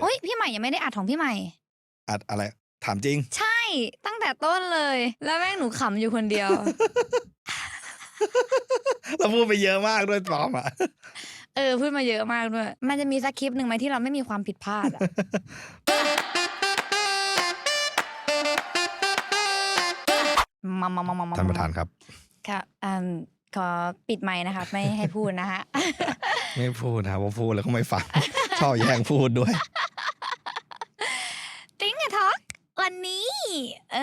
โอ้ยพี่ใหม่ยังไม่ได้อัดของพี่ใหม่ อัดอะไร ถามจริง ใช่ตั้งแต่ต้นเลย แล้วแม่งหนูขำอยู่คนเดียวเราพูดไปเยอะมากด้วยปลอมอะเออพูดมาเยอะมากด้วย มันจะมีสักคลิปหนึ่งไหมที่เราไม่มีความผิดพลาดอะมามามามามาท่านประธานครับ ค่ะอืมขอปิดไมค์นะคะไม่ให้พูดนะคะไม่พูดนะครับว่าพูดแล้วก็ไม่ฟัง ชอบแย่งพูดด้วย ติ้งอะท็อก วันนี้ เอ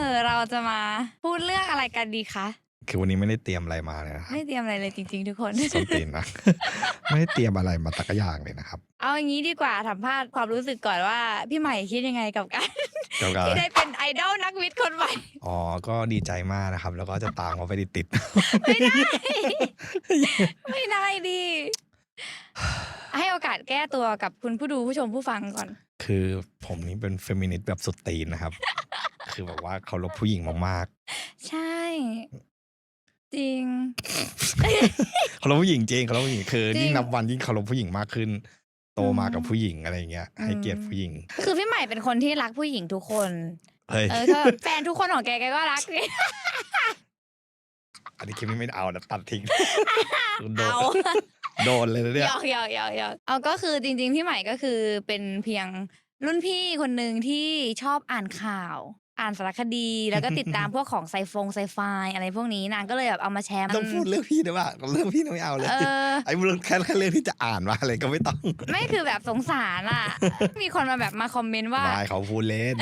อ เราจะมาพูดเรื่องอะไรกันดีคะคือวันนี้ไม่ได้เตรียมอะไรมาเลยนะครับไม่เตรียมอะไรเลยจริง ๆ ทุกคนส้นตีนนะ ไม่ได้เตรียมอะไรมาตักกะอย่างเลยนะครับ เอาอย่างนี้ดีกว่าสัมภาษณ์ความรู้สึกก่อนว่า พี่ใหม่คิดยังไงกับการเกี่ยวกับที่ได้เป็นไอดอลนักวิทย์คนใหม่ อ๋อ ก็ดีใจมากนะครับ แล้วก็จะตามเขาไปติดไม่ได้ ไม่ได้ดิให้โอกาสแก้ตัวกับคุณผู้ดูผู้ชมผู้ฟังก่อนๆคือผมนี่เป็นเฟมินิสต์แบบสุดตีนนะครับ คือแบบว่าเคารพผู้หญิงมากใช่ จริงๆเคารพผู้หญิงจริงเคารพผู้หญิงคือจริงยิ่งนับวันยิ่งเคารพผู้หญิงมากขึ้น โตมากับผู้หญิงอะไรอย่างเงี้ยให้เกียรติอืมผู้หญิง คือพี่ใหม่เป็นคนที่รักผู้หญิงทุกคนเฮ้ยเออก็แฟนทุกคนของแกแกก็รักอันนี้คลิปนี้ไม่เอานะตัดทิ้งโดเอาน โดนเลยนะหเนี่ยยอกหยอกหยอกหยอกเอาก็คือจริง ๆ พี่ใหม่ก็คือเป็นเพียงรุ่นพี่คนหนึ่งที่ชอบอ่านข่าว อ่านสารคดี แล้วก็ติดตามพวกของไซฟงไซไฟอะไรพวกนี้นางก็เลยแบบเอามาแชร์ต้องพูดเรื่องพี่ด้วยว่าเรื่องพี่ไม่เอาเลย เออ ไอ้เรื่องแค่แค่เรื่องที่จะอ่านมาอะไรก็ไม่ต้องไม่คือแบบสงสารอะ มีคนมาแบบมาคอมเมนต์ว่า ไม่เขาพูดเล่น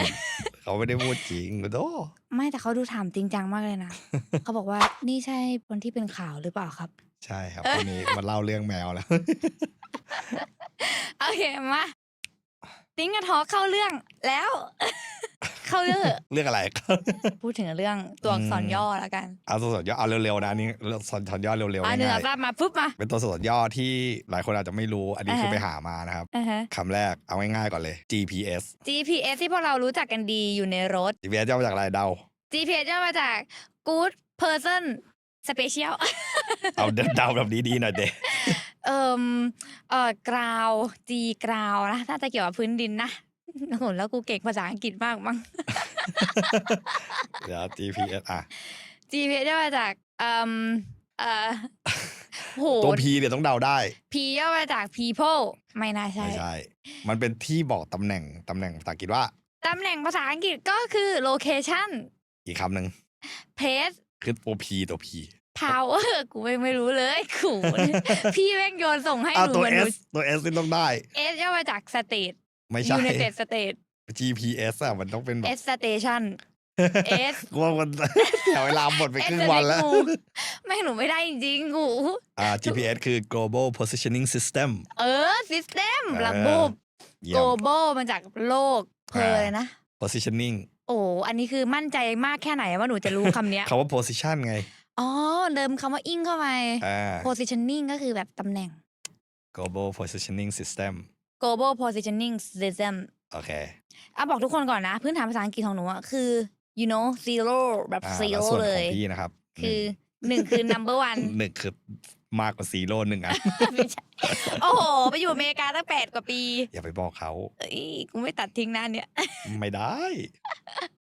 เขาไม่ได้พูดจริงโธ่ไม่แต่เขาดูถามจริงจังมากเลยนะ เขาบอกว่านี่ใช่คนที่เป็นข่าวหรือเปล่าครับ ใช่ครับวันนี้มาเล่าเรื่องแมวแล้ว โอเคมาติ้งกระทอเข้าเรื่องแล้ว เข้าเรื่องเรื่องอะไรพูดถึงเรื่องตัวอักษรอืมย่อแล้วกัน เอาตัวสดย่อเอาเร็วๆนะอันนี่สอนสอนย่อเร็วๆอะหนึ่งง่าอะยทราบมาปุ๊บมาๆเป็นตัวสดย่อที่หลายคนอาจจะไม่รู้ อันนี้คืออ่าฮะไปหามานะครับอ่าฮะคำแรกเอาง่ายๆก่อนเลย GPS GPS ที่พวกเรารู้จักกันดีอยู่ในรถ GPS ย่อมาจากอะไรเดา GPS ย่อมาจาก Good Person Special เอาเดาแบบดีๆหน่อยเด็เอ่มเอ่อกราวจีกราวนะน่าจะเกี่ยวกับพื้นดินนะโอ้โหแล้วกูเก่งภาษาอังกฤษมากมั้ง เดี๋ยว GPS อะ GPS ย่อมาจากเอ่มเอ่อโหตัว P เนี่ยต้องเดาได้ P ย่อมาจาก people ไม่น่าใช่ ไม่ใช่ มันเป็นที่บอกตำแหน่งตำแหน่งภาษาอังกฤษว่า ตำแหน่งภาษาอังกฤษก็คือ location อีกคำหนึ่ง place คือตัว P ตัว P power กูไม่ไม่รู้เลยกูพี่แม่งโยนส่งให้อะหนูตัวเหมือนหนู S ตัว S นี่ต้องได้ S ย่อมาจาก state ไม่ใช่ United State GPS อะมันต้องเป็นแบบ S station S กลัวมันเสียเวลาหมดไปครึ่งวันแล้วกูแม่งหนูไม่ได้จริงๆกูอ่า GPS คือ global positioning system เออ system เออระบบเยี่ยม global มาจากโลกเพออ่าเลยนะ positioning โอ้อันนี้คือมั่นใจมากแค่ไหนว่าหนูจะรู้คำเนี้ย คำว่า position ไง อ๋อเดิมคำว่าอิงเข้าไป อ่า positioning ก็คือแบบตำแหน่ง global positioning system global positioning system โอเคอะบอกทุกคนก่อนนะ พื้นฐานภาษาอังกฤษของหนูอะคือ you know zero แบบ อ่า zero แล้วส่วนเลขอยงพี่นะครับคือ หนึ่งคือ number one หนึ่งคือมากกว่าซีโร่หนึ่งอะ ไม่ใช่โอ้โห ไปอยู่อเมริกาตั้งแปดกว่าปีอย่าไปบอกเขา เอ้ยกูไม่ตัดทิ้งนะเนี่ย ไม่ได้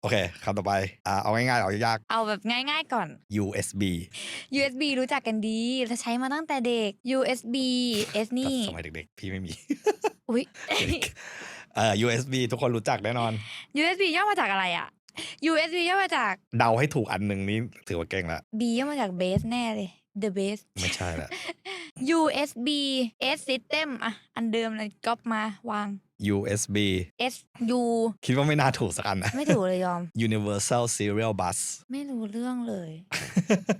โอเคคำต่อไปอ่าเอาง่ายๆ เอายากเอาแบบง่ายๆก่อน ๆ USB USB รู้จักกันดีเราใช้มาตั้งแต่เด็ก USB S นี่ สมัยเด็กๆ พี่ไม่มี อุ้ย เอ่อ USB ทุกคนรู้จักแน่นอน USB ย่อมาจากอะไรอะ USB ย่อมาจาก เดาให้ถูกอันหนึ่งนี้ถือว่าเก่งละ B ย่อมาจาก base แน่เลย the base ไม่ใช่ละ USB S system อะ อันเดิมเลยก๊อปมาวาง USB S U คิดว่าไม่น่าถูกสักอันนะ ไม่ถูกเลยยอม Universal Serial Bus ไม่รู้เรื่องเลย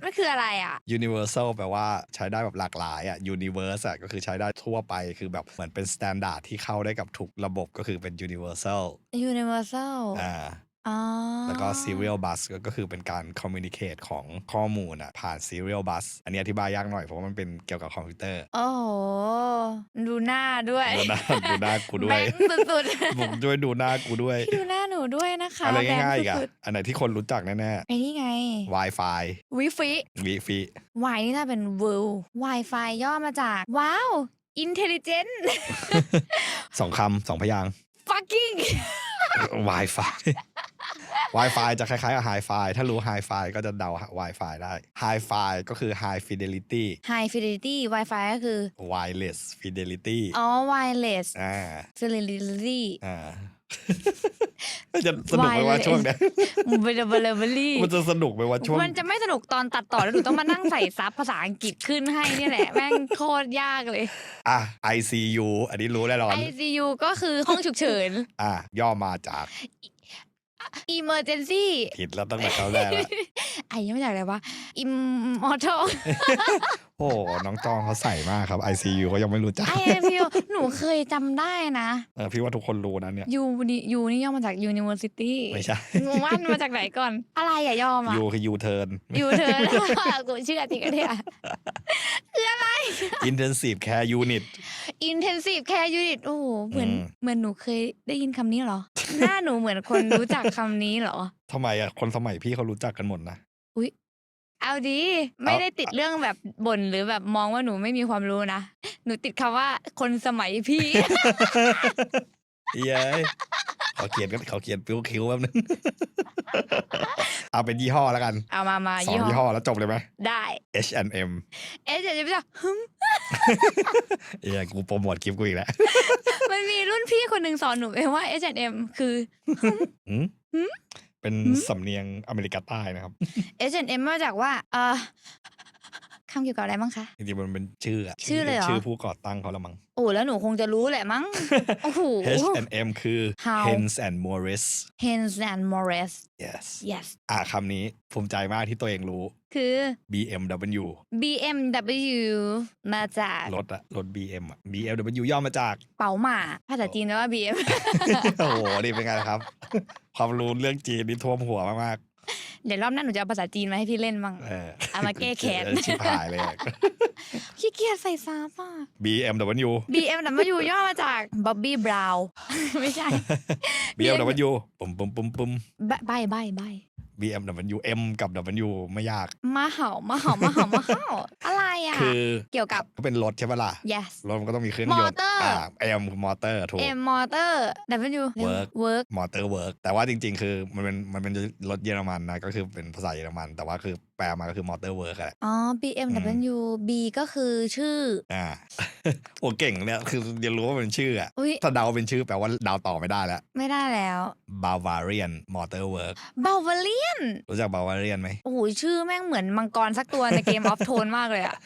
มันคืออะไรอะ Universal แปลว่าใช้ได้แบบหลากหลายอะ Universe อะก็คือใช้ได้ทั่วไปคือแบบเหมือนเป็น standard ที่เข้าได้กับทุกระบบก็คือเป็น Universal Universal อ่าอ๋อ แล้วก็ serial bus ก็ก็คือเป็นการ communicate ของข้อมูลอะผ่าน serial bus อันนี้อธิบายยากหน่อยเพราะว่ามันเป็นเกี่ยวกับคอมพิวเตอร์ โอ้โห ดูหน้าด้วย ดูหน้าดูหน้ากูด้วแบยงค์สุดผมด้วยดูหน้ากูด้วยๆดูหน้าหนูด้วยนะคะ อะไรแบงค์ง่ายๆอีกอะสุดอันไหนที่คนรู้จักแน่ๆไอ้นี่ไงๆ Wi-Fi วิฟิวิฟิวายนี่น่าเป็น world Wi-Fi ย่อมาจาก ว้าว intelligent สองคำสองพยางค์ fucking Wi-Fi Wi-Fi จะคล้ายๆกับ Hi-Fi ถ้ารู้ Hi-Fi ก็จะเดา Wi-Fi ได้ Hi-Fi ก็คือ High Fidelity high fidelity wifi ก็คือ Wireless Fidelity อ๋อ wireless อ่า fidelity อ่า มันจะสนุกไหมว่า Wireless ช่วงเนี้ย b l a b l y มันจะสนุกไหมว่าช่วงมันจะไม่สนุกตอนตัดต่อแล้วหนูต้องมานั่งใส่ซับภาษาอังกฤษขึ้นให้เนี่ยแหละ แม่งโคตรยากเลย อะ ICU อันนี้รู้แน่นอน ICU ก็คือห้องฉุกเฉิน อะ ย่อมาจาก emergency ผิดแล้วตั้งแต่เขาแรกแล้วไอ้ยังไม่อยากอะไรวะ immortal โอ้น้องจองเขาใส่มากครับ ICU เขายังไม่รู้จัก ICU หนูเคยจำได้นะเออพี่ว่าทุกคนรู้นะเนี่ย U นี่ U นี่ย่อมาจาก university ไม่ใช่งงว่ามันมาจากไหนก่อน อะไรอะย่อมา U คือ U turn U เธอกูเชื่อจริงอะเนี่ย Intensive Care Unit intensive care unit โอ้โหเหมือนอืมเหมือนหนูเคยได้ยินคำนี้เหรอ หน้าหนูเหมือนคนรู้จักคำนี้เหรอทำไมอะคนสมัยพี่เขารู้จักกันหมดนะ เอาดีไม่ได้ติดเรื่องแบบบ่นหรือแบบมองว่าหนูไม่มีความรู้นะ หนูติดคำว่าคนสมัยพี่เย้ยเขาเขียนกันเขาเขียนปิ้วคิ้วแป๊บนึงเอาเป็นยี่ห้อแล้วกัน เอามามาสองยี่ยี่ห้ห้ออแล้วจบเลยไหมได้ H&M เอ๊ะเดี๋ยวจะไปจะหึมเอ้ยกูโปรโมทคลิปกูอีกแล้ว มันมีรุ่นพี่คนหนึ่งสอนหนูเองว่า H&M คือหืมหืม เป็นสำเนียงอเมริกาใต้นะครับ H&M มาจากว่าเออคำเกี่ยวกับอะไรบ้างคะจริงๆมันเป็นชื่ออะชื่อเลยเหรอ ชื่อผู้ก่อตั้งเขาละมั้ง โอ้แล้วหนูคงจะรู้แหละมั้ง โอ้โห H&M คือ How? Hens and Morris Hens and Morris yes yes อะคำนี้ภูมิใจมากที่ตัวเองรู้ คือ BMW BMW มาจากรถอะรถ BM อะ BMW ย่อมาจาก เป๋าหมาภาษาจีนแปลว่า BM โอ้โหนี่เป็นไงล่ะครับ ความรู้เรื่องจีนนี่ท่วมหัวมาก เดี๋ยวรอบหน้าหนูจะเอาภาษาจีนมาให้พี่เล่นบ้างๆเออเอามาแก้แค้นเออชิบหายเลยอะ ขี้เกียจใส่ซับอะ BMW BMW ย่อมาจาก Bobby Brown ไม่ใช่ BMW ปุ่มปุ่มปุ่มปุ่ม ใบใบใบใบ BMW M กับ W ไม่ยาก มาเห่ามาเห่ามาเห่ามาเห่าอะไรอะ คือเกี่ยวกับก็เป็นรถใช่ปะล่ะ yes รถมันก็ต้องมีเครื่องยนต์ Motor อ่า M คือมอเตอร์ถูก M motor W Work work มอเตอร์เวิร์กแต่ว่าจริง ๆ คือมันเป็นมันเป็นรถเยอรมันนะก็คือเป็นภาษาเยอรมัน แต่ว่าคือแปลมาก็คือมอเตอร์เวิร์กแหละอ๋อ BMW B ก็คือชื่อ อ่าโอ้เก่งเนี่ยคือเรียนรู้ว่าเป็นชื่ออะอุ้ยถ้าเดาเป็นชื่อแปลว่าเดาต่อไม่ได้แล้วไม่ได้แล้ว Bavarian Motor Work บาวาเลียนรู้จัก Bavarian ไหม โอ้โหชื่อแม่งเหมือนมังกรสักตัวในเกมออฟโทนมากเลยอะ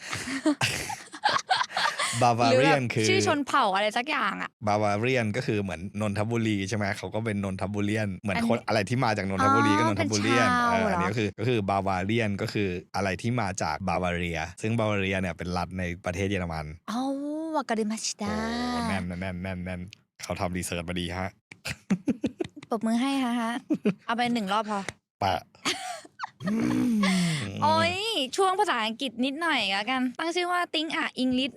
หรือแบบ Bavarian คือชื่อชนเผ่าอะไรสักอย่างอะบาวาเรียนก็คือเหมือนนนทบุรีใช่ไหมเขาก็เป็นนนทบุรียนเหมือนอันคนอะไรที่มาจากนนทบุรีก็อ๋นอนทบุรียนเป็นชาวเอออันเหรอนี้ก็คือก็คือบาวาเรียนก็คืออะไรที่มาจากบาวาเรีย ซึ่งบาวาเรียเนี่ยเป็นรัฐในประเทศเยอรมันอ๋อวากาดิมาชิโอ้ดาแน่นแน่นแน่นแน่นเขาทำรีเสิร์ชมาดีฮะปรบมือให้ฮะฮะ เอาไปหนึ่งรอบพอ ปะโอ้ยช่วงภาษาอังกฤษนิดหน่อยละกัน ตั้งชื่อว่าติ้งอะอิงลิส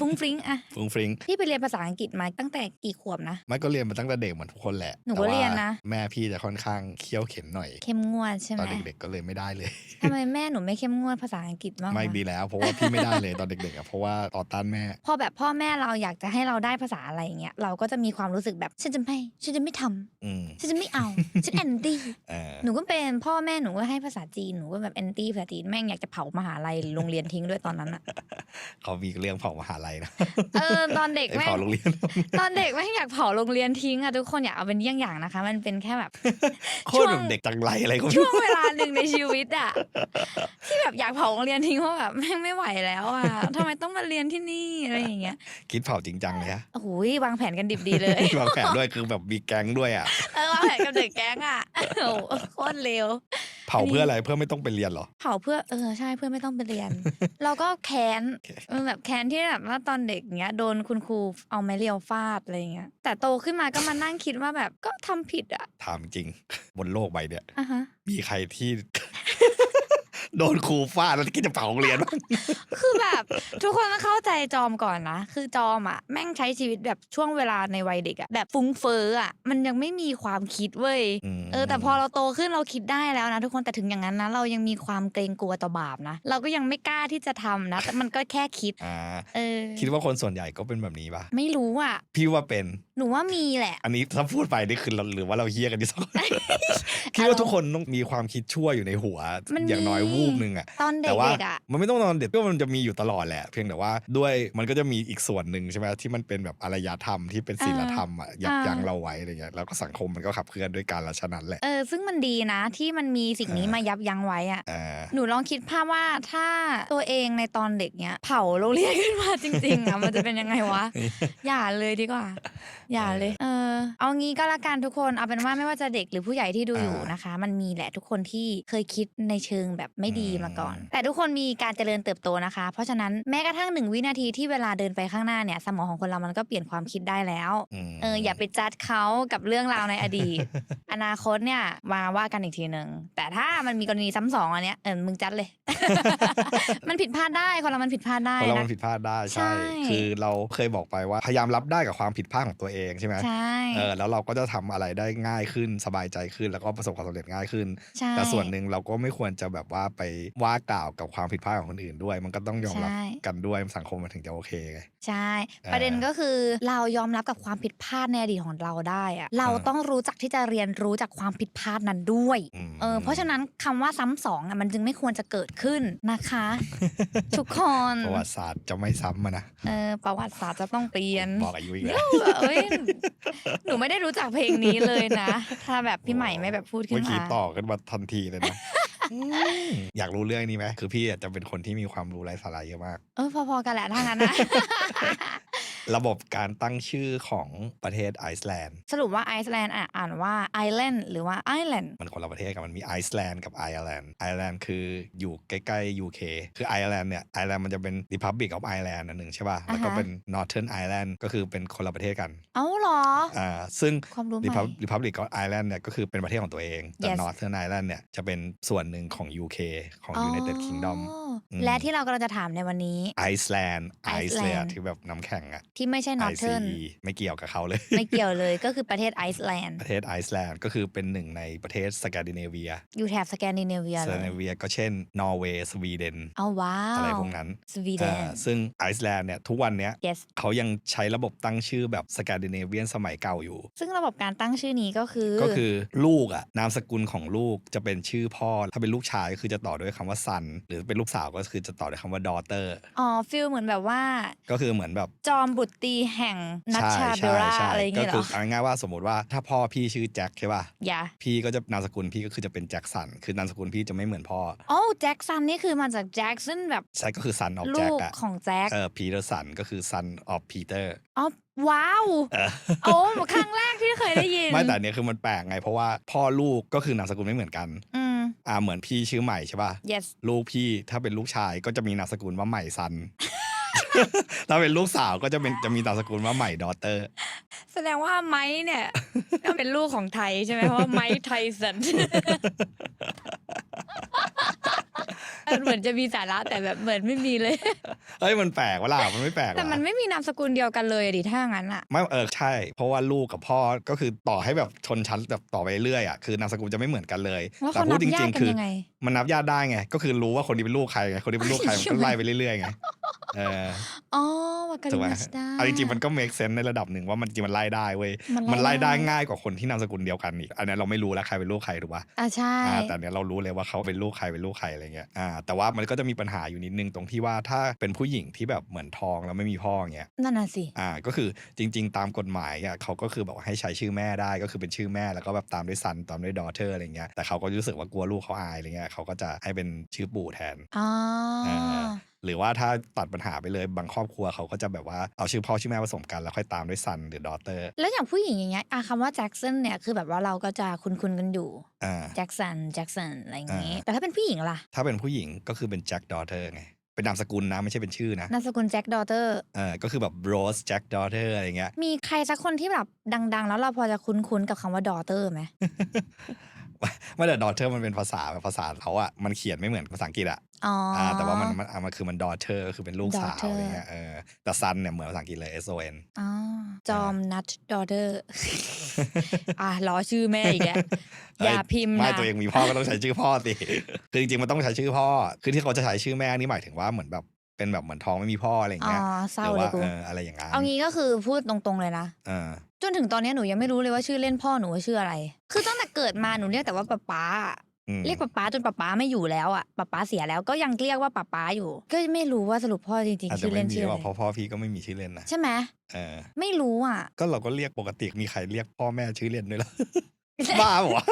ฟุ้งฟริ้งอะฟุ้งฟริงพี่ไปเรียนภาษาอังกฤษมาตั้งแต่กี่ขวบนะไม่ก็เรียนมาตั้งแต่เด็กเหมือนทุกคนแหละหนูก็แต่ว่าเรียนนะแม่พี่จะค่อนข้างเคี้ยวเข็นหน่อย เข้มงวดใช่ไหตมอนเด็กๆก็เลยไม่ได้เลยทำไมแม่หนูไม่เข้มงวดภาษาอังกฤษบ้างไม่วะดีแล้วเพราะว่าพี่ไม่ได้เลยตอนเด็กๆอะเพราะว่าต่อต้านแม่ พอแบบพ่อแม่เราอยากจะให้เราได้ภาษาอะไรอย่างเงี้ยเราก็จะมีความรู้สึกแบบฉันจะไม่ฉันจะไม่ทำอืมฉันจะไม่เอาฉันแอนตี้เออหนูก็เป็นพ่อแม่หนูก็ให้ภาษาจีนหนูก็แบบแอนตี้ภาษาจีนแม่งอยากจะเผามหาลัยหรือโรงเรียนทิ้งด้วยตอนนั้นอะเขามีเรื่องเผามหาลัยนะเออตอนเด็กไอ้แม่เผางโรงเรียน ตอนเด็กแม่งอยากเผาโรงเรียนทิ้งอะทุกคนอยากเอาเป็นเยี่ยงอย่างนะคะ มันเป็นแค่แบบโคตรแบบเด็กจังไรอะไรก็ไม่ช่วรู้งเวลาหนึ่งในชีวิตอะที่แบบอยากเผาโรงเรียนทิ้งเพราะแบบแม่งไม่ไหวแล้วอะทำไมต้องมาเรียนที่นี่อะไรอย่างเงี้ย คิดเผาจริงจังเลยฮะโอ้โหวางแผนกันดิบดีเลยวางแผนด้วยคือแบบมีแก๊งด้วยอะเออวางแผนกับเด็กแก๊งอะโอ้โหโคตรเร็วเผาเพื่ออะไรเพื่อไม่ต้องไปเรียนเหรอ เผาเพื่อเออใช่เพื่อไม่ต้องไปเรียน เราก็แค้นเออแบบแค้นที่แบบว่าตอนเด็กเงี้ยโดนคุณครูเอาไม้เรียวฟาดอะไรเงี้ยแต่โตขึ้นมาก็มานั่งคิดว่าแบบก็ทำผิดอะถามจริง บนโลกใบเนี่ยอะฮะมีใครที่ โดนครูฟาดแล้วคิดจะเผาโรงเรียนบ้าง คือแบบ ทุกคนต้องเข้าใจจอมก่อนนะคือจอมอะแม่งใช้ชีวิตแบบช่วงเวลาในวัยเด็กอะแบบฟุ้งเฟ้ออะมันยังไม่มีความคิดเว้ยมเออแต่พอเราโตขึ้นเราคิดได้แล้วนะทุกคนแต่ถึงอย่างนั้นนะเรายังมีความเกรงกลัวต่อบาปนะเราก็ยังไม่กล้าที่จะทำนะแต่มันก็แค่คิด อ่า เออ คิดว่าคนส่วนใหญ่ก็เป็นแบบนี้ปะไม่รู้อะ พี่ว่าเป็น หนูว่ามีแหละ อันนี้ถ้าพูดไปนี่คือเราหรือว่าเราเฮี้ยกันที่สองคนคิดว่าทุกคนต้องมีความคิดชั่วอยู่ในหัวมันอย่างน้อยมีวูบหนึ่งอะตอนเแต่ว่าด็กๆอะมันไม่ต้องตอนเด็กก็มันจะมีอยู่ตลอดแหละ เพียงแต่ว่าด้วยมันก็จะมีอีกส่วนหนึ่งใช่ไหมที่มันเป็นแบบอารยธรรมที่เป็นศีลธรรมอะยับอ่ายัยั้งเราไว้อะไรเงี้ยแล้วก็สังคมมันก็ขับเคลื่อนด้วยการละฉะนั้นแหละเออซึ่งมันดีนะที่มันมีสิ่งนี้อ่ามมายับยั้งไว้อะอ่าหนูลองคิดภาพว่าถ้าตัวเองในตอนเด็กเนี้ยเผาโรงเรียนขึ้นมาจริงๆอะมันจะเป็นยังไงวะอย่าเลยดีกว่าอย่าเลย เออ เอางี้ก็แล้วกันทุกคน เอาเป็นว่าไม่ว่าจะเด็กหรือผู้ใหญ่ที่ดูอยู่อ่านนะคะ มันมีแหละทุกคนที่เคยคิดในเชิงแบบไม่ดีอืม มาก่อน แต่ทุกคนมีการเจริญเติบโตนะคะ เพราะฉะนั้นแม้กระทั่งหนึ่งวินาทีที่เวลาเดินไปข้างหน้าเนี่ย สมองของคนเรามันก็เปลี่ยนความคิดได้แล้ว ม เอออย่าไปจัดเขากับเรื่องราวในอดีต อนาคตเนี่ยมาว่ากันอีกทีหนึ่งแต่ถ้ามันมีกรณีซ้ำสองอันเนี้ยเออมึงจัดเลย มันผิดพลาดได้คนเรามันผิดพลาดได้เพราะเรานะ มันผิดพลาดได้ใช่ ใช่ คือเราเคยบอกไปว่าพยายามรับได้กับความผิดพลาดของตัวเองใช่ไหมใช่เออแล้วเราก็จะทำอะไรได้ง่ายขึ้นสบายใจขึ้น แล้วก็ประสบความสำเร็จง่ายขึ้นใช่แต่ส่วนหนึ่งเราก็ไม่ควรจะแบบว่าไปว่ากล่าวกับความผิดพลาดของคนอื่นด้วย มันก็ต้องยอมรับใช่กันด้วยสังคมมันถึงจะโอเคไงใช่เออประเด็นก็คือเรายอมรับกับความผิดพลาดในอดีตของเราได้อะเราเออต้องรู้จักที่จะเรียนรู้จากความผิดพลาดนั้นด้วยอืมเออเพราะฉะนั้นคำว่าซ้ำสองอะมันจึงไม่ควรจะเกิดขึ้นนะคะ ทุกคนประวัติศาสตร์จะไม่ซ้ำมานะเออประวัติศาสตร์จะต้องเปลี่ยนบอกอายุอีกแล้วเอ้ยหนูไม่ได้รู้จักเพลงนี้เลยนะ ถ้าแบบพี่ใหม่ไม่แบบพูดขึ้เมื่นอกี้มาต่อกันมาทันทีเลยนะ อืมอยากรู้เรื่องนี้ไหมคือพี่อะจะเป็นคนที่มีความรู้ไร้สาระเยอะมาก เออพอๆกันแหละถ้างั้นนะระบบการตั้งชื่อของประเทศไอซ์แลนด์สรุปว่าไอซ์แลนด์อะอ่านว่าไอแลนด์หรือว่าไอแลนด์มันคนละประเทศกันมันมีไอซ์แลนด์กับไอร์แลนด์ไอร์แลนด์คืออยู่ใกล้ๆ UK คือไอร์แลนด์เนี่ยไอร์แลนด์มันจะเป็น Republic of Ireland อันหนึ่งใช่ป่ะ แล้วก็เป็น Northern Ireland ก็คือเป็นคนละประเทศกัน เอ้าเหรออ่าซึ่งความรู้ใหม่ Repub- Republic of Ireland เนี่ยก็คือเป็นประเทศของตัวเองแต่ Yes Northern Ireland เนี่ยจะเป็นส่วนหนึ่งของ UK ของ United Kingdom อ๋ออืม และที่เรากำลังจะถามในวันนี้ไอซ์แลนด์ไอซ์เลยอะ Iceland ที่แบบน้ำแข็งอะที่ไม่ใช่นอไอร์เทิร์นไม่เกี่ยวกับเขาเลย ไม่เกี่ยวเลยก็คือประเทศไอซ์แลนด์ประเทศไอซ์แลนด์ก็คือเป็นหนึ่งในประเทศสแกนดิเนเวียอยู่แถบสแกนดิเนเวียสเลแกนดิยเนเวียก็เช่นนอร์เวย์สวีเดนเอาว้าวอะไรพวกนั้นสวีเดนอ่าซึ่งไอซ์แลนด์เนี่ยทุกวันเนี้ย yes เขายังใช้ระบบตั้งชื่อแบบสแกนดิเนเวียนสมัยเก่าอยู่ ซึ่งระบบการตั้งชื่อนี้ก็คือก็คือลูกอะนามสกุลของลูกจะเป็นชื่อพ่อถ้าเป็นลูกชายก็คือจะต่อด้วยคำว่า son หรือเป็นลูกสาวก็คือจะต่อด้วยคำว่า daughter อ๋อฟิลเหมือนแบบว่า ก็คือเหมือนแบบจอมบุตรีแห่งนัชใช่ชาเบใช่ราใช่อะไรอย่างก็เงี้ยเหรคืออเอาง่ายๆว่าสมมติว่าถ้าพ่อพี่ชื่อแจ็คใช่ป่ะอย่าพี่ก็จะนามสกุลพี่ก็คือจะเป็นแจ็คสันคือนามสกุลพี่จะไม่เหมือนพ่อโอ้แจ็คสันนี่คือมาจากแจ็คสันแบบใช่ก็คือ son of ลู Jack กอะของแจ็คเออ Peter son ก็คือ son of Peter อ๋อว้าวเอ อโอ้ครั้งแรกที่เคยได้ยิน ไม่แต่อันเนี้ยคือมันแปลกไง เพราะว่าพ่อลูกก็คือนามสกุลไม่เหมือนกันอืมอ่าเหมือนพี่ชื่อใหม่ใช่ป่ะ yes ลูกพี่ถ้าเป็นลูกชายก็จะมีนามสกุลว่าใหม่ซัน ถ้าเป็นลูกสาวก็จะเป็นจะมีนามสกุลว่าใหม่ดอเตอร์ แสดงว่าไม้เนี่ยก็เป็นลูกของไทยใช่ไหมเพราะว่าไม้ไทสันเหมือนจะมีสาระแต่แบบเหมือนไม่มีเลย เอ้ยมันแปลกวะล่ะมันไม่แปลกแต่มันวะไม่มีนามสกุลเดียวกันเลยอะดิถ้างั้นอะไม่เออใช่ เพราะว่าลูกกับพ่อก็คือต่อให้แบบชนชั้นแบบต่อไปเรื่อยอะคือนามสกุลจะไม่เหมือนกันเลยแล้วแต่เขาพูนัดบจญาริติง กัๆ นคือ ยังไง มันนับญาติได้ไง ก็คือรู้ว่าคนนี้เป็นลูกใครไงคนนี้เป็นลูกใครมันก็ไล่ไปเรื่อยๆไงเอออ๋อวากาถูลิกไหมมาสดาเอาจริงๆมันก็ make sense ในระดับหนึ่งว่ามันจริงมันไล่ได้เว้ย มันมันไล่ไล่ได้ได้ง่ายกว่าคนที่นามสกุลเดียวกันอีก อันนี้เราไม่รู้แล้วใครเป็นลูกใครถูกปะอะใช่อ่าแต่เนี้ยเรารู้เลยว่าเขาเป็นลูกใครเป็นลูกใครอะไรเงี้ย อ่า แต่ว่ามันก็จะมีปัญหาอยู่นิดนึงตรงที่ว่าถ้าเป็นผู้หญิงที่แบบเหมือนทองแล้วไม่มีพ่อเงี้ย นั่นน่ะสิ อ่า ก็คือจริง ๆ ตามกฎหมายอะเขาก็คือแบบว่าให้ใช้ชื่อแม่ได้ก็คือเป็นชื่อแม่แล้วก็แบบตามด้วยซันตามด้วยดอเ t อร์อะไรเงี้ย แต่เขาก็รู้สึกว่ากลัวลูกเขาอายอะไรเงี้ยเขาก็จะให้เป็นชื่อปู่แทนอ๋อออ่าหรือว่าถ้าตัดปัญหาไปเลยบางครอบครัวเขาก็จะแบบว่าเอาชื่อพ่อชื่อแม่ผสมกันแล้วค่อยตามด้วยซันหรือดอเตอร์ แล้วอย่างผู้หญิงอย่างเงี้ยอะคำว่าแจ็คสันเนี่ยคือแบบว่าเราก็จะคุ้นๆกันอยู่อ่าแจ็คสันแจ็คสันอะไรอย่างงี้อ่าแต่ถ้าเป็นผู้หญิงล่ะ ถ้าเป็นผู้หญิงก็คือเป็นแจ็คดอเตอร์ไงเป็นนามสกุลนะไม่ใช่เป็นชื่อนะนามสกุลแจ็คดอเตอร์เออก็คือแบบโรสแจ็คดอเตอร์อะไรเงี้ยมีใครสักคนที่แบบดัง ๆ แล้วเราพอจะคุ้นๆกับคำว่าดอเตอร์ไหมไม่แต่ daughter มันเป็นภาษาภาษาเขาอะมันเขียนไม่เหมือนภาษาอังกฤษอะ อ๋อออ่า แต่ว่ามันมันอะมันคือมัน daughter ก็คือเป็นลูกสาว daughter อะไรเงี้ยเออแต่ son เนี่ยเหมือนภาษาอังกฤษเลย S O N อ๋อจอมนัทดอเดอร์ อะรอชื่อแม่อีกแกเอ้ยอย่าพิมพ์ไม่นะ ตัวเองมีพ่อก็ต้องใช้ชื่อพ่อสิ คือจริงๆมันต้องใช้ชื่อพ่อ คือที่เขาจะใช้ชื่อแม่นี่หมายถึงว่าเหมือนแบบเป็นแบบเหมือนท้องไม่มีพ่ออะไรอย่างอ๋อเงี้ยเศร้าหรือเลว่ายกูเอออะไรอย่างงั้นเอางี้ก็คือพูดตรงๆเลยนะ เออ จนถึงตอนนี้หนูยังไม่รู้เลยว่าชื่อเล่นพ่อหนูว่าชื่ออะไร คือตั้งแต่เกิดมาหนูเรียกแต่ว่าป๊าป๊าอะอืม เรียกป๊าป๊าจนป๊าป๊าไม่อยู่แล้วอะป๊าป๊าเสียแล้วก็ยังเรียกว่าป๊าป๊าอยู่ ก็ไม่รู้ว่าสรุปพ่อจริงอาจๆจะชื่อไม่เล่นมีชื่ออะว่าไรเพราะพ่อพี่ก็ไม่มีชื่อเล่นนะใช่ไหมเออไม่รู้อะ ก็เราก็เรียกปกติมีใครเรียกพ่อแม่ชื่อเล่นด้วยเหรอบ้าเหรอ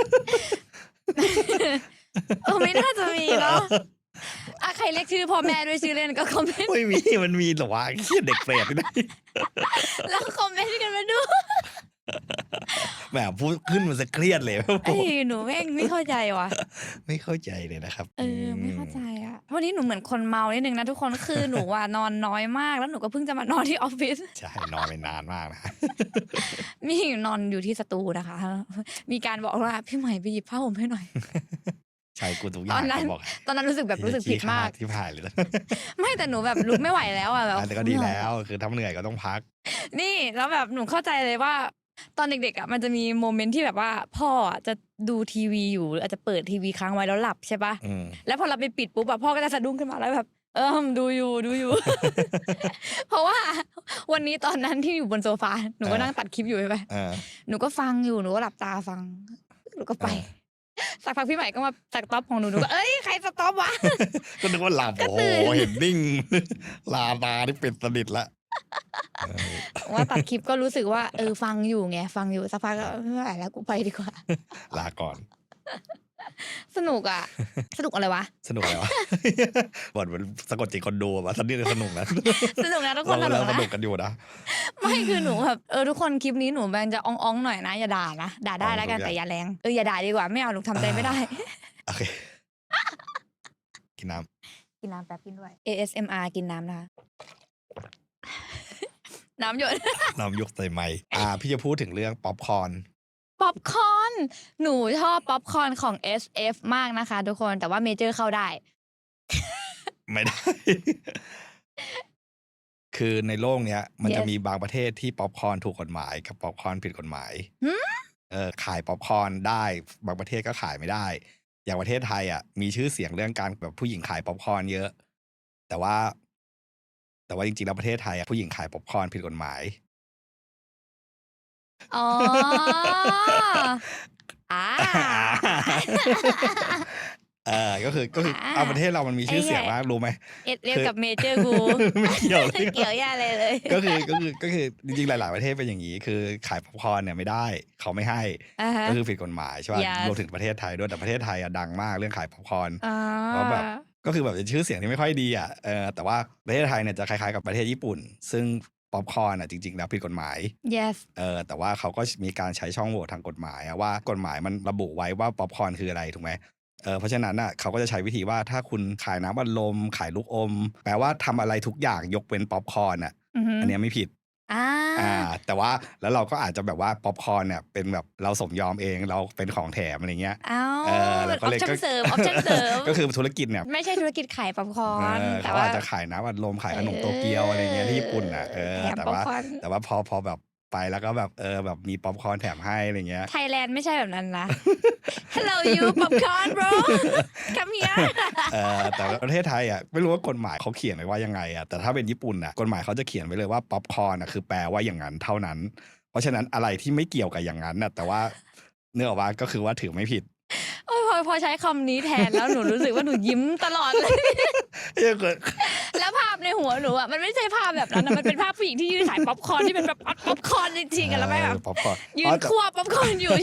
เออไม่น่าจะมีเนาะอะใครเรียกชื่อพ่อแม่ด้วยชื่อเล่นก็คอมเมนต์ไม่มีมันมีเหรอวะเหี้ยเด็กเปรตนี่นะแล้วคอมเมนต์กันมาดู แหมพูดขึ้นมันจะเครียดเลยไอ้ยหนูแม่งไม่เข้าใจว่ะ ไม่เข้าใจเลยนะครับ เออ ไม่เข้าใจอะ วันนี้หนูเหมือนคนเมานิดนึงนะทุกคนคือหนูอะนอนน้อยมาก แล้วหนูก็เพิ่งจะมานอนที่ออฟฟิศใช่นอนไปนานมากนะมีนอนอยู่ที่สตูนะคะ มีการบอกว่าพี่ใหม่ไปหยิบผ้าห่มให้หน่อยใช่กูทุกอย่าตองนนั้นเขาบอกตอนนั้นรู้สึกแบบรู้สึกผิดมากที่ผ่านเลยไม่แต่หนูแบบลุกไม่ไหวแล้วอะแบบแต่ก็ดีแล้ว คือถ้าเหนื่อยก็ต้องพัก นี่แล้วแบบหนูเข้าใจเลยว่า ตอนเด็กๆอะมันจะมีโมเมนต์ที่แบบว่า พ่ออะจะดูทีวีอยู่หรืออาจจะเปิดทีวีค้างไว้แล้วหลับใช่ปะอืม แล้วพอเราไปปิดปุ๊บแบบพ่อก็จะสะดุ้งขึ้นมาแล้วแบบ เออดูอยู่ดูอยู่ เพราะว่าวันนี้ตอนนั้นที่อยู่บนโซฟาหนูก็นั่งตัดคลิปอยู่ใช่ไหมเออหนูก็ฟังอยู่หนูก็หลับตาฟังหนูก็ไปเออสักพักพี่ใหม่ก็มาสต็อปของหนูหนูก็เอ้ยใครสต็อปวะ ก็นึกว่าหลับก็โอ้โหตื่น เห็นนิ่ง ลาตาที่เป็นสนิทละเออ ว่าตัดคลิปก็รู้สึกว่าเออฟังอยู่ไงฟังอยู่สักพักก็ไม่ไหวแล้วกูไปดีกว่า ลาก่อน สนุกอะ สนุกอะไรวะ สนุกแล้วะบทมันสะกดจิตคนดูอะตอนนี้สนุกนะสนุกนะทุกคเรานสนุเรากสนะนุกกันอยู่นะไม่คือหนูแบบเออทุกคนคลิปนี้หนูแบงจะอ่องๆหน่อยนะอย่าด่านะด่าได้แล้วกันทุกอย่างแต่อย่าแรงเอออย่าด่าดีกว่าไม่เอาหนูทำใจไม่ได้โอเคกินน้กินน้ำแป๊บกินด้วย ASMR กินน้ำนะคะ น้ำหยดำน้ำยกใส่ไม้อ่า พี่จะพูดถึงเรื่องป๊อปคอร์น ป๊อปคอร์น หนูชอบป๊อปคอร์นของ SF มากนะคะ ทุกคน แต่ว่าเมเจอร์เข้าได้ ไม่ได้ คือในโลกเนี้ย มันจะ Yes มีบางประเทศที่ป๊อปคอร์นถูกกฎหมายกับป๊อปคอร์นผิดกฎหมาย หืม เออ ขายป๊อปคอร์นได้ บางประเทศก็ขายไม่ได้ อย่างประเทศไทยอะ มีชื่อเสียงเรื่องการแบบผู้หญิงขายป๊อปคอร์นเยอะ แต่ว่า แต่ว่าจริงๆแล้วประเทศไทยอะผู้หญิงขายป๊อปคอร์นผิดกฎหมายอ๋ออ่าเออก็คือก็คืออ่าเอาประเทศเรามันมีชื่อเสียงไอ้มากรู้ไหมเอสเอฟคือกับเมเจอร์กูไม่เกี่ยวเลไม่ยเกี่ยวย่าอะไรเลย ก็คือก็คือก็คือจริงๆหลาย ๆประเทศเป็นอย่างนี้ คือขายป๊อปคอร์นเนี่ยไม่ได้ เขาไม่ให้อ่าฮะก็คือผิดกฎหมายใช่ป่ะ Yes รวมถึงประเทศไทยด้วยแต่ประเทศไทยอะดังมากเรื่องขายป๊อปคอร์นอ่าเพราะแบบ ก็คือแบบเป็นชื่อเสียงที่ไม่ค่อยดีอะเออแต่ว่าประเทศไทยเนี่ยจะคล้ายๆกับประเทศญี่ปุ่น ซึ่งป๊อปคอร์นอะจริงๆ แล้วผิดกฎหมาย yes เออแต่ว่าเขาก็มีการใช้ช่องโหว่ทางกฎหมายอะว่ากฎหมายมันระบุไว้ว่าป๊อปคอร์นคืออะไรถูกไหมเออเพราะฉะนั้นอะเขาก็จะใช้วิธีว่าถ้าคุณขายน้ำอัดลมขายลูกอม แปลว่าทำอะไรทุกอย่างยกเว้นป๊อปคอร์นอะอือฮึอันเนี้ยไม่ผิด อ่าอ่าแต่ว่าแล้วเราก็อาจจะแบบว่าป๊อปคอร์นเนี่ยเป็นแบบเราสมยอมเองเราเป็นของแถมอะไรเงี้ยเอ้าเออแล้วก็ออเลปยชั่ก็นเสริมออปชั่นเสริมก็คือธุรกิจเนี่ยไม่ใช่ธุรกิจขายป๊อปคอเอร์นอแต่เขาว่าอาจจะขายน้ำอัดลมขายขนมโตเกียวอะไรเงี้ยที่ญี่ปุ่นอะเออแถมแต่ป๊อปว่าคอร์นแต่ว่าพอพอแบบ ไปแล้วก็แบบเออแบบมีป๊อปคอร์นแถมให้อะไรเงี้ยไทยแลนด์ไม่ใช่แบบนั้นนะ Hello you popcorn bro come here เออแต่ว่าประเทศไทยอะไม่รู้ว่ากฎหมายเขาเขียนไว้ว่ายังไงอะแต่ถ้าเป็นญี่ปุ่นอะกฎหมายเขาจะเขียนไว้เลยว่าป๊อปคอร์นอะคือแปลว่าอย่างนั้นเท่านั้น เพราะฉะนั้นอะไรที่ไม่เกี่ยวกับอย่างนั้นน่ะแต่ว่าเนื้อออกว่าก็คือว่าถือไม่ผิด โอ้ยพอพอใช้คำนี้แทนแล้วหนูรู้สึกว่าหนูยิ้มตลอดเลยเอ้ยเกิดแล้วภาพในหัวหนูอะมันไม่ใช่ภาพแบบนั้นนะมันเป็นภาพผู้หญิงที่ยืนขายป๊อปคอร์นที่เป็นแบบป๊อปคอร์นจริงๆกันแล้วไม่แบบป๊อปคอร์นยือ๋อนแต่คั่วป๊อปคอร์นอยู่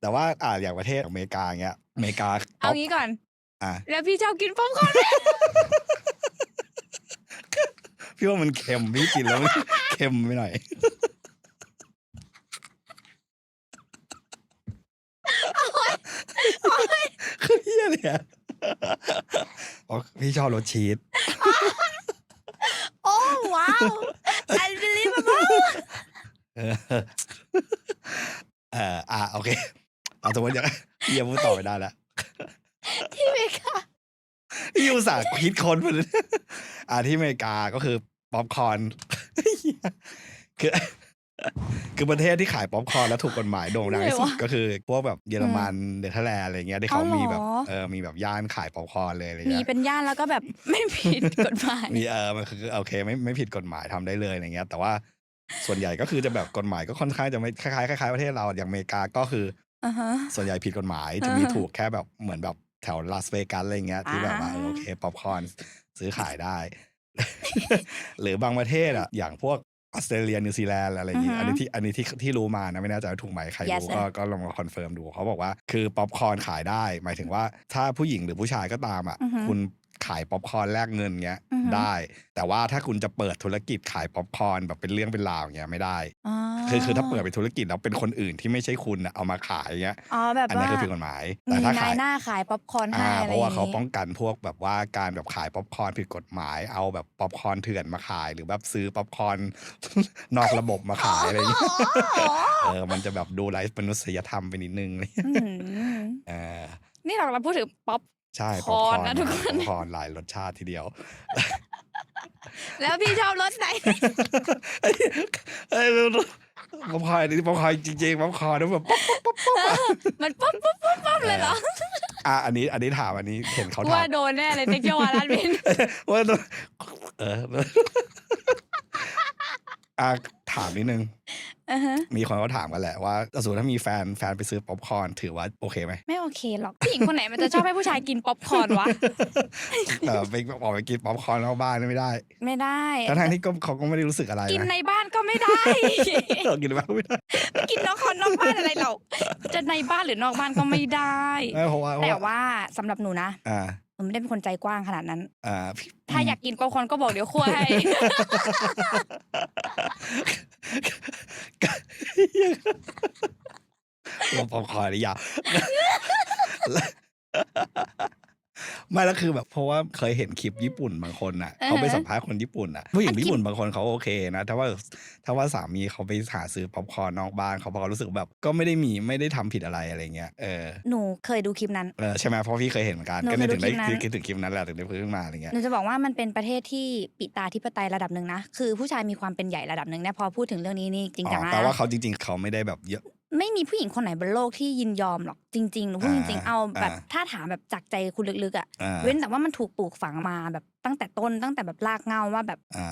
แต่ว่าอ่าอย่างประเทศอเมริกาเงี้ยอเมริกาเอาป๊อปงี้ก่อน อะแล้วพี่ชอบกินป๊อปคอร์นไหมพี่ว่ามันเค็มพี่กินแล้วมัน เค็มไปหน่อย คือ เฮียเลยอะอ๋อพี่ชอบรสชีส โอ้ว้าว unbelievable เออเอออะโอเค เอาสมมติอย่างเฮียพูดต่อไม่ได้แล้วที่อเมริกายูสาห์คิดค้นมาเลยอ่าที่อเมริกาก็คือป๊อปคอร์นคือ คือประเทศที่ขายป๊อปคอร์นแล้วถูกกฎหมายโด่งดังที่สุดไหนวะก็คือพวกแบบเยอรมันเนเธอร์แลนด์อะไรเงี้ยที่เขาอ๋อเหรอมีแบบเออมีแบบย่านขายป๊อปคอร์นเลยอะไรมีเงี้ยเป็นย่านแล้วก็แบบไม่ผิดกฎหมายมีเออมันคือโอเคไม่ไม่ผิดกฎหมายทำได้เลยอะไรเงี้ย แต่ว่าส่วนใหญ่ก็คือจะแบบกฎหมายก็ค่อนข้างจะไม่คล้ายๆคล้ายๆประเทศเราอย่างอเมริกาก็คืออ่าฮะส่วนใหญ่ผิดกฎหมายจะมีอ่าฮะถูกแค่แบบเหมือนแบบแถวลาสเวกัสอะไรเงี้ยที่แบบว่าเออโอเคป๊อปคอร์นซื้อขายได้ หรือบางประเทศอะอย่างพวก ออสเตรเลียนิวซีแลนด์อะไรอย่างงี้อือฮึอันนี้ที่อันนี้ที่ที่รู้มานะไม่แน่ใจว่าถูกไหมใคร Yes รู้ก็ก็ลองมาคอนเฟิร์มดูเขาบอกว่าคือป๊อปคอร์นขายได้ หมายถึงว่าถ้าผู้หญิงหรือผู้ชายก็ตามอะอือฮึคุณ ขายป๊อปคอร์นแลกเงินเงี้ยอือฮึได้ แต่ว่าถ้าคุณจะเปิดธุรกิจขายป๊อปคอร์นแบบเป็นเรื่องเป็นราวอย่างเงี้ยไม่ได้อ๋อคือคือถ้าเปิดเป็นธุรกิจแล้วเป็นคนอื่นที่ไม่ใช่คุณอะเอามาขายเงี้ยอ๋อแบบอันว่านี้คือผิดกฎหมายมีแต่ถ้านาขายยหน้าขายป๊อปคอร์นให้อ่าอะไรเพอราะว่าย่างเขานี้ป้องกันพวกแบบว่าการแบบขายป๊อปคอร์นผิดกฎหมายเอาแบบป๊อปคอร์นเถื่อนมาขาย หรือแบบซื้อป๊อปคอร์นนอกระบบมาขายอะไรอย่างเงี้ยเออมันจะแบบดูไร้มนุษยธรรมไปนิดนึงเลยอื้อหือเออนี่เราเราพูดถึงป๊อป ใช่คป๊อปอคร์อนร์นนะทุกคนป๊อปคอร์นหลายรสชาติทีเดียว แล้วพี่ชอบรสไหนเอ้ยเอ้ยป๊อปคอร์นนี่ป๊อปคอร์นจริงๆป๊อปคอร์นแล้วแบบป๊อปป๊อปป๊อปป๊อปอะมันป๊อปป๊อปป๊อปป๊อปเลยเหรออะอันนี้อันนี้ถามอันนี้เห็นเขาถาว่ามโดนแน่เลยเต็กเกียววารันบินว่าเอออะถามนิดนึงอ่าฮะ มีคนเขาถามกันแหละว่าสมมติถ้ามีแฟนแฟนไปซื้อป๊อปคอร์นถือว่าโอเคไหมไม่โอเคหรอกผู้หญิงคนไหนมันจะชอบให้ผู้ชายกินป๊อปคอร์นวะเออไปออกไปกินป๊อปคอร์นนอกบ้านไม่ได้ ไม่ได้ทั้งทางๆที่ก็เขาก็ไม่ได้รู้สึกอะไรกินนะในบ้านก็ไม่ได้เรากินในบ้านไม่ได้กินนอกคอนนอกบ้านอะไรเราจะในบ้านหรือนอกบ้านก็ไม่ได้ไม่เพราะว่าเพแต่ราะว่าว่าสำหรับหนูนะ อ่าหนูไม่ได้เป็นคนใจกว้างขนาดนั้น อ่าพี่ถ้าอยากกินป๊อปคอร์นก็บอกเดี๋ยวคั่วให้ลงป๊อปคอร์นนี่ยาว ไม่แล้วคือแบบเพราะว่าเคยเห็นคลิปญี่ปุ่นบางคนน่ะอ่าฮะเขาไปสัมภาษณ์คนญี่ปุ่นน่ะผู้หญิงอะคลิปญี่ปุ่นบางคนเขาโอเคนะถ้าว่าถ้าว่าสามีเขาไปหาซื้อป๊อปคอร์นนอกบ้านเขาบอกเขารู้สึกแบบก็ไม่ได้มีไม่ได้ทำผิดอะไรอะไรเงี้ยเออหนูเคยดูคลิปนั้นเออใช่ไหมเพราะพี่เคยเห็นเหมือนกันหนูก็เลยเคยดูถึงได้คลิปนั้นคิดถึงคลิปนั้นแหละถึงได้พูดขึ้นมาอะไรเงี้ยหนูจะบอกว่ามันเป็นประเทศที่ปิตาธิปไตยระดับหนึ่งนะคือผู้ชายมีความเป็นใหญ่ระดับหนึ่งเนี่ยพอพูดถึงเรื่องนี้นี่จริงอ๋จังอนะแปลว่าเขาจริง ๆเขาไม่ได้แบบเยอะ ไม่มีผู้หญิงคนไหนบนโลกที่ยินยอมหรอกจริงๆหนูพูดจริงๆอ่าเอาแบบอ่าถ้าถามแบบจากใจคุณลึกๆอะอ่าเว้นแต่ว่ามันถูกปลูกฝังมาแบบตั้งแต่ต้นตั้งแต่แบบลากเหงาว่าแบบอ่า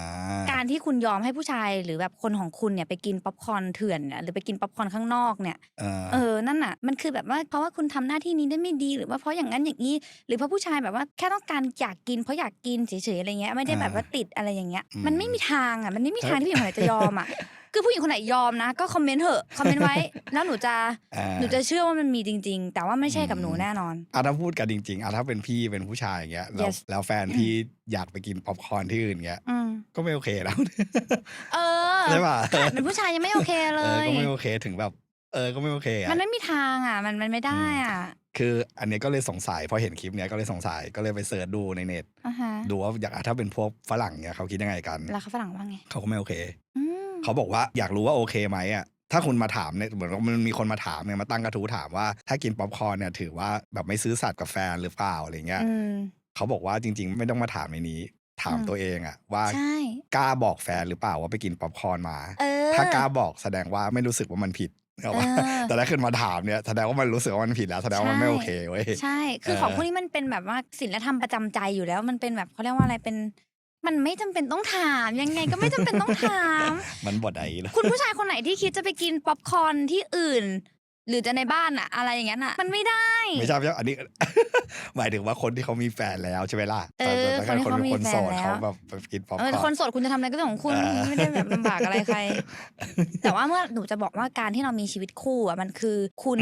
การที่คุณยอมให้ผู้ชายหรือแบบคนของคุณเนี่ยไปกินป๊อปคอร์นเถื่อนเนี่ยหรือไปกินป๊อปคอร์นข้างนอกเนี่ยอ่าเออนั่นน่ะมันคือแบบว่าเพราะว่าคุณทำหน้าที่นี้ได้ไม่ดีหรือว่าเพราะอย่างนั้นอย่างนี้ หรือเพราะผู้ชายแบบว่าแค่ต้องการอยากกินเพราะอยากกินเฉยๆอะไรเงี้ยไม่ได้แบบว่าติดอะไรอย่างเงี้ยมันไม่มีทางอะมันไม่มีทางที่ผู้หญิงคนไหนจะยอมอะ คือผู้หญิงคนไหนยอมนะ ก็คอมเมนต์เถอะคอมเมนต์ไว้ แล้วหนูจะอ่า หนูจะเชื่อว่ามันมีจริง ๆ แต่ว่าไม่ใช่กับหนูแน่นอน อะถ้าพูดกันจริงๆอะถ้าเป็นพี่เป็นผู้ชายอย่างเงี้ยแล้ว Yes แล้วแฟนพี่อยากไปกินป๊อปคอร์นที่อื่นเงี้ย อืมก็ไม่โอเคแล้ว เออใช่ป่ะขนาดเป็นผู้ชายยังไม่โอเคเลเออย ก็ไม่โอเคถึงแบบ เออก็ไม่โอเคอะ มันไม่มีทางอะ มันมันไม่ได้อะคือ อันเนี้ยก็เลยสงสัยพอเห็นคลิปเนี้ยก็เลยสงสัยก็เลยไปเสิร์ชดูในเน็ต อ่าฮะดูว่าอยากอะถ้าเป็นพวกฝรั่งเนี้ยเขาคิดยังไงกัน แล้วเขาฝรั่งว่าไง เขาก็ไม่โอเค อืม เขาบอกว่าอยากรู้ว่าโอเคไหมอะถ้าคุณมาถามเนี่ยเหมือนว่ามันมีคนมาถามเนี่ยมาตั้งกระทู้ถามว่า ถ้ากินป๊อปคอร์นเนี่ยถือว่าแบบไม่ซื้อสัตว์กับแฟนหรือเปล่าอะไรเงี้ยอืมเขาบอกว่าจริง ๆ ไม่ต้องมาถามในนี้ ถามอืมตัวเองอะว่าใช่กล้าบอกแฟนหรือเปล่าว่าไปกินป๊อปคอร์นมาเออถ้ากล้าบอกแสดงว่าไม่รู้สึกว่ามันผิดเอาว่าเออแต่ถ้าขึ้นมาถามเนี่ยแสดงว่ามันรู้สึกว่ามันผิดแล้วแสดงว่ามันไม่โอเคเว้ยใช่ คือเออของพวกนี้มันเป็นแบบว่าศีลธรรมประจำใจอยู่แล้ว มันเป็นแบบเขาเรียกว่าอะไรเป็น มันไม่จำเป็นต้องถามยังไงก็ไม่จำเป็นต้องถาม มันบดไอ้แล้วคุณผู้ชายคนไหนที่คิดจะไปกินป๊อปคอร์นที่อื่น หรือจะในบ้านอะอะไรอย่างนั้นอะมันไม่ได้ ไม่ใช่ไม่ใช่อันนี้ หมายถึงว่าคนที่เขามีแฟนแล้วใช่ไหมล่ะเออแต่ถ้าคนที่คนเขาเป็นคนโสดมีแฟนแล้ว เขาแบบไปกินป๊อปเออคอคร์น นโสดคุณจะทำอะไรก็เรื่องของคุณเออไม่ได้แบบลำบากอะไรใคร แต่ว่าเมื่อหนูจะบอกว่าการที่เรามีชีวิตคู่อะมันคือ คุณ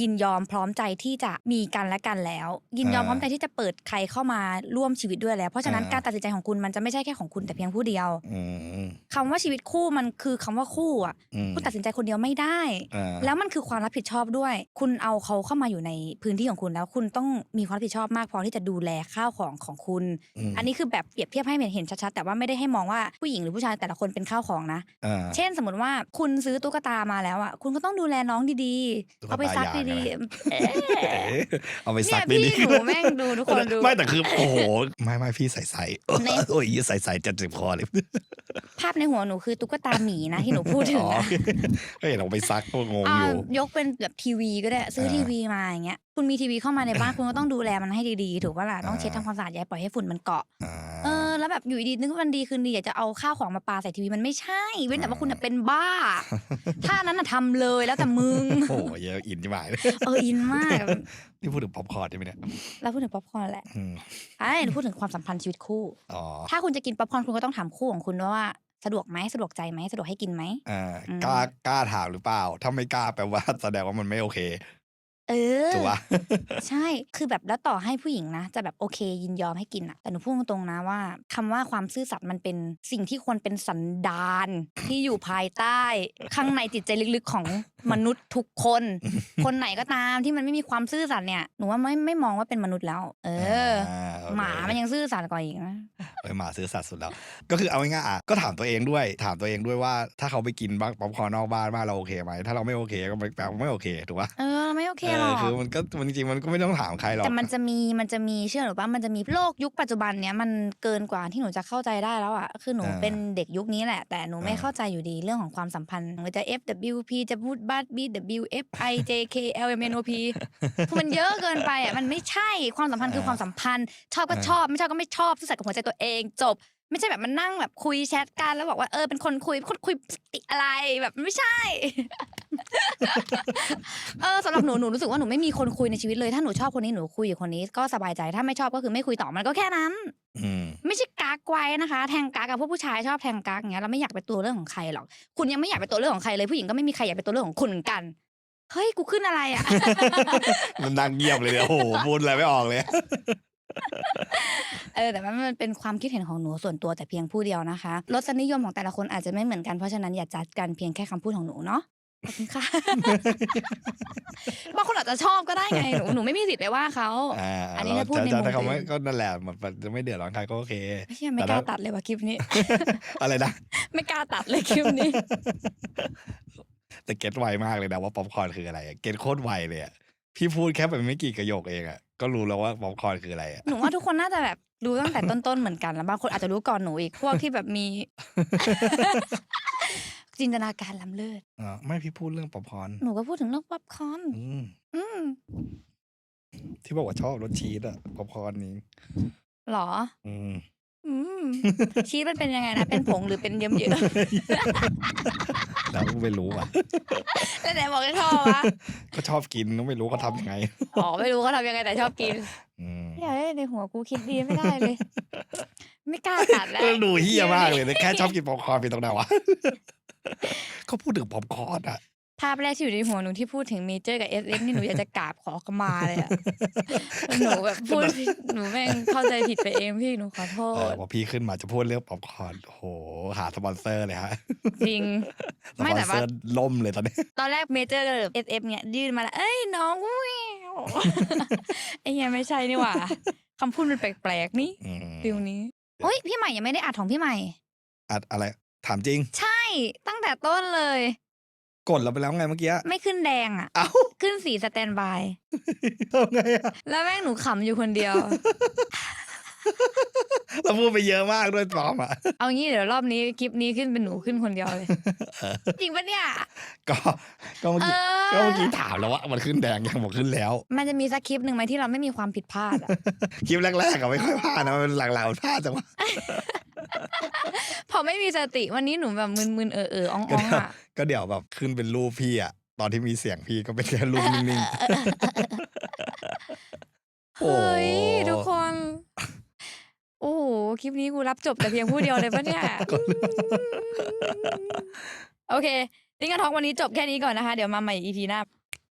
ยินยอมพร้อมใจที่จะมีกันและกันแล้ว ยินยอมพร้อมใจที่จะเปิดใครเข้ามาร่วมชีวิตด้วยแล้ว เพราะฉะนั้นการตัดสินใจของคุณมันจะไม่ใช่แค่ของคุณแต่เพียงผู้เดียวอืมคำว่าชีวิตคู่มันคือคำว่าคู่อะอืมคุณตัดสินใจคนเดียวไม่ได้เออแล้วมันคือความรับผิดผิดชอบด้วย คุณเอาเขาเข้ามาอยู่ในพื้นที่ของคุณแล้ว คุณต้องมีความรับผิดชอบมากพอที่จะดูแลข้าวของของคุณมอันนี้คือแบบเปรียบเทียบให้เห็นชัดๆแต่ว่าไม่ได้ให้มองว่าผู้หญิงหรือผู้ชายแต่ละคนเป็นข้าวของนะอ่าเช่นสมมติว่าคุณซื้อตุ๊กตามาแล้วอะคุณก็ต้องดูแลน้องดีตุ๊ๆกตาเอาไปซักยางดีอะๆเอ๊ะเอ๊ะเอาไปเนี่ซักยดีพี่ๆหนูแม่งดูทุกคนดูไม่แต่คือโอ้โหไม่ไม่พี่ใส่ใส่ในโอ้ยใส่ใส่จัดเจ็บคอเลยภาพในหัวหนูคือตุ๊กตาหมีนะที่หนูพูดถึงอ๋อนะก็เห็นเอาไปซักก็งงอ่าอยู่ยกเป็นแบบทีวีก็ได้ซื้ออ่าทีวีมาอย่างเงี้ยคุณมีทีวีเข้ามาในบ้านคุณก็ต้องดูแลมันให้ดีๆ ถูกปะล่ะต้องเช็ดอ่าทำความสะอาดอย่าปล่อยให้ฝุ่นมันเกาะอ่าเออแล้วแบบอยู่ดีๆนึกว่ามันดีคืนดีอยากจะเอาข้าวของมาปาใส่ทีวีมันไม่ใช่เว้นแต่ว่าคุณน่ะเป็นบ้า ถ้านั้นน่ะทำเลยแล้วแต่มึงโอ้โหเยอะอินใช่ไหมเอออินมากนี่พูดถึงป๊อปคอร์นใช่ไหมเนี่ยแล้วพูดถึงป๊อปคอร์นแหละอืมไอ้หนูพูดถึงความสัมพันธ์ชีวิตคู่อ๋อถ้าคุณจะกินป๊อปคอร์นคุณก็ต้องถามคู่ของคุณด้วยว่า สะดวกไหมสะดวกใจไหมสะดวกให้กินไหมอ่าอืมกล้ากล้าถามหรือเปล่า ถ้าไม่กล้าแปลว่าแสดงว่ามันไม่โอเค เออถูกปะใช่คือแบบแล้วต่อให้ผู้หญิงนะ จะแบบโอเคยินยอมให้กินอะแต่หนูพูดตรงๆนะว่าคำว่าความซื่อสัตย์มันเป็นสิ่งที่ควรเป็นสันดานที่อยู่ภายใต้ ข้างในจิตใจลึกๆของ มนุษย์ทุกคน คนไหนก็ตามที่มันไม่มีความซื่อสัตย์เนี่ยหนูว่าไม่ไม่มองว่าเป็นมนุษย์แล้ว เออโอเคหมามันยังซื่อสัตย์กว่าอีกนะเออหมาซื้อสัตว์สุดแล้ว ก็คือเอาง่ายๆอะก็ถามตัวเองด้วย ถามตัวเองด้วยว่า ถ้าเขาไปกินบ้างป๊อปคอร์นนอกบ้านบ้านเราโอเคไหมถ้าเราไม่โอเคก็แปลว่าไม่โอเคถูกปะเออไม่โอเคหรอกคือมันก็มันจริงๆมันก็ไม่ต้องถามใครหรอกแต่มันจะมีมันจะมีเชื่อหรือว่ามันจะมีโลกยุคปัจจุบันเนี้ยมันเกินกว่าที่หนูจะเข้าใจได้แล้วอะคือหนูอ่าเป็นเด็กยุคนี้แหละ แต่หนูไม่อ่าเข้าใจอยู่ดีเรื่องของความสัมพันธ์มันจะ FWP จะพูดบัต BWFI JK LMNOP คือมันเยอะเกินไปอะมันไม่ใช่ความสัมพันธ์คือความสัมพันธ์ ชอบก็ชอบไม่ชอบก็ไม่ชอบซื่อสัตย์กับหัวใจตัวเองจบ ไม่ใช่แบบมันนั่งแบบคุยแชทกันแล้วบอกว่าเออเป็นคนคุยคนคุยติอะไรแบบไม่ใช่ เออสำหรับหนูหนูรู้สึกว่าหนูไม่มีคนคุยในชีวิตเลย ถ้าหนูชอบคนนี้หนูคุยกับคนนี้ก็สบายใจถ้าไม่ชอบก็คือไม่คุยต่อมันก็แค่นั้น อืม ไม่ใช่กากไว้นะคะ แทงกากกับพวกผู้ชายชอบแทงกากอย่างเงี้ยเราไม่อยากเป็นตัวเรื่องของใครหรอก คุณยังไม่อยากเป็นตัวเรื่องของใครเลยผู้หญิงก็ไม่มีใครอยากเป็นตัวเรื่องของคุณเหมือนกัน เฮ้ยกูขึ้นอะไรอะ มันดังเงียบเลยเนี่ยโอ้โหพูดอะไรไม่ออกเลย เออแต่ว่ามันเป็นความคิดเห็นของหนูส่วนตัวแต่เพียงผู้เดียวนะคะรสนิยมของแต่ละคนอาจจะไม่เหมือนกันเพราะฉะนั้นอย่าจัดกันเพียงแค่คำพูดของหนูเนาะ ขอบคุณค่ะ บางคนอาจจะชอบก็ได้ไง หนูหนูไม่มีสิทธิ์ไปว่าเขาอ่าอันนี้ถ้าพูดในจะมุมถ้าเขาตัวไม่เองก็นั่นแหละมันมันจะไม่เดือดร้อนใครก็โอเคเฮียไม่แต่กล้าถ้าตัดเลยว่ะคลิปนี้ อะไรนะ ไม่กล้าตัดเลยคลิปนี้ แต่เก็ตไวมากเลยนะว่าป๊อปคอร์นคืออะไรอะเก็ตโคตรไวเลยอะพี่พูดแค่ไปไม่กี่กระโยคเองอะก็รู้แล้วว่าป๊อปคอร์นคืออะไรอะหนูว่าทุกคนน่าจะแบบรู้ตั้งแต่ต้นๆเหมือนกัน แล้วบางคนอาจจะรู้ก่อนหนูอีก พวกที่แบบมี จินตนาการล้ำเลิศอ่าไม่พี่พูดเรื่องป๊อปคอร์นหนูก็พูดถึงเรื่องป๊อปคอร์นอืมอืมที่บอกว่าชอบรสชีสอะป๊อปคอร์นนี้หรอ อืมอืมชีสมันเป็นยังไงนะเป็นผงหรือเป็นเยิ้มเยอะแล้วไม่รู้อะแล้วไหนบอกให้ชอบวะก็ชอบกินก็ไม่รู้เขาทำยังไงอ๋อไม่รู้เขาทำยังไงแต่ชอบกินอืมเฮ้ยในหัวกูคิดดีไม่ได้เลย ไม่กล้าตัดแล้วเออดูเฮี้ยมากเลยนะแค่ชอบกินป๊อปคอร์นเป็นตรงไหนวะ เขาพูดถึงป๊อปคอร์นอะภาพแรกที่อยู่ในหัวหนูที่พูดถึงเมเจอร์กับเอสเอ็นี่หนูอยากจะกราบขอขมาเลยอะหนูแบบพูดผิดหนูแม่งเข้าใจผิดไปเองพี่หนูขอโทเออษ พอพี่ขึ้นมาจะพูดเรื่องป๊อปคอร์นโอ้โหหาสปอนเซอร์เลยฮะจริง สไม่ปอนแต่เซว่า อร์ล่มเลยตอนนี้ ตอนแรกเมเจอร์กับเอสเอฟเนี่ยยื่นมาแล้วเอ้ยน้องแววไอ้เหี้ยไม่ใช่นี่หว่าคำพูดมันแปลกๆนี่อืมฟิลนี้โอ้ยพี่ใหม่ยังไม่ได้อัดของพี่ใหม่ อัดอะไรถามจริง ใช่ ตั้งแต่ต้นเลย กดเราไปแล้วไงเมื่อกี้ ไม่ขึ้นแดงอะ เอ้าขึ้นสีสแตนบาย ทำไงอะแล้วแม่งหนูขำอยู่คนเดียว เราพูดไปเยอะมากด้วยปลอมอะ เอางี้เดี๋ยวรอบนี้คลิปนี้ขึ้นเป็นหนูขึ้นคนเดียวเลย จริงปะเนี่ย ก็ก็เมื่อเอกี้อก็เมื่อกี้ถามแล้วว่ามันขึ้นแดงยังบอกขึ้นแล้ว มันจะมีสักคลิปหนึ่งไหมที่เราไม่มีความผิดพลาดอะ คลิปแรกๆก็ไม่ค่อยพลาดนะมันหลังๆพลาดจังวะพอไม่มีสติวันนี้หนูแบบมึนๆเออเออๆอ่องก็อ่องเดี๋ยวอะก็เดี๋ยวแบบขึ้นเป็นรูปพี่อะตอนที่มีเสียงพี่ก็เป็นแค่รูปนิ่งโอ้เฮ้ยทุกคน โอ้โหคลิปนี้กูรับจบแต่เพียงผู้เดียวเลยปะเนี่ย โอเค ลิงก์กันทอกวันนี้จบแค่นี้ก่อนนะคะ เดี๋ยวมาใหม่ EP หน้า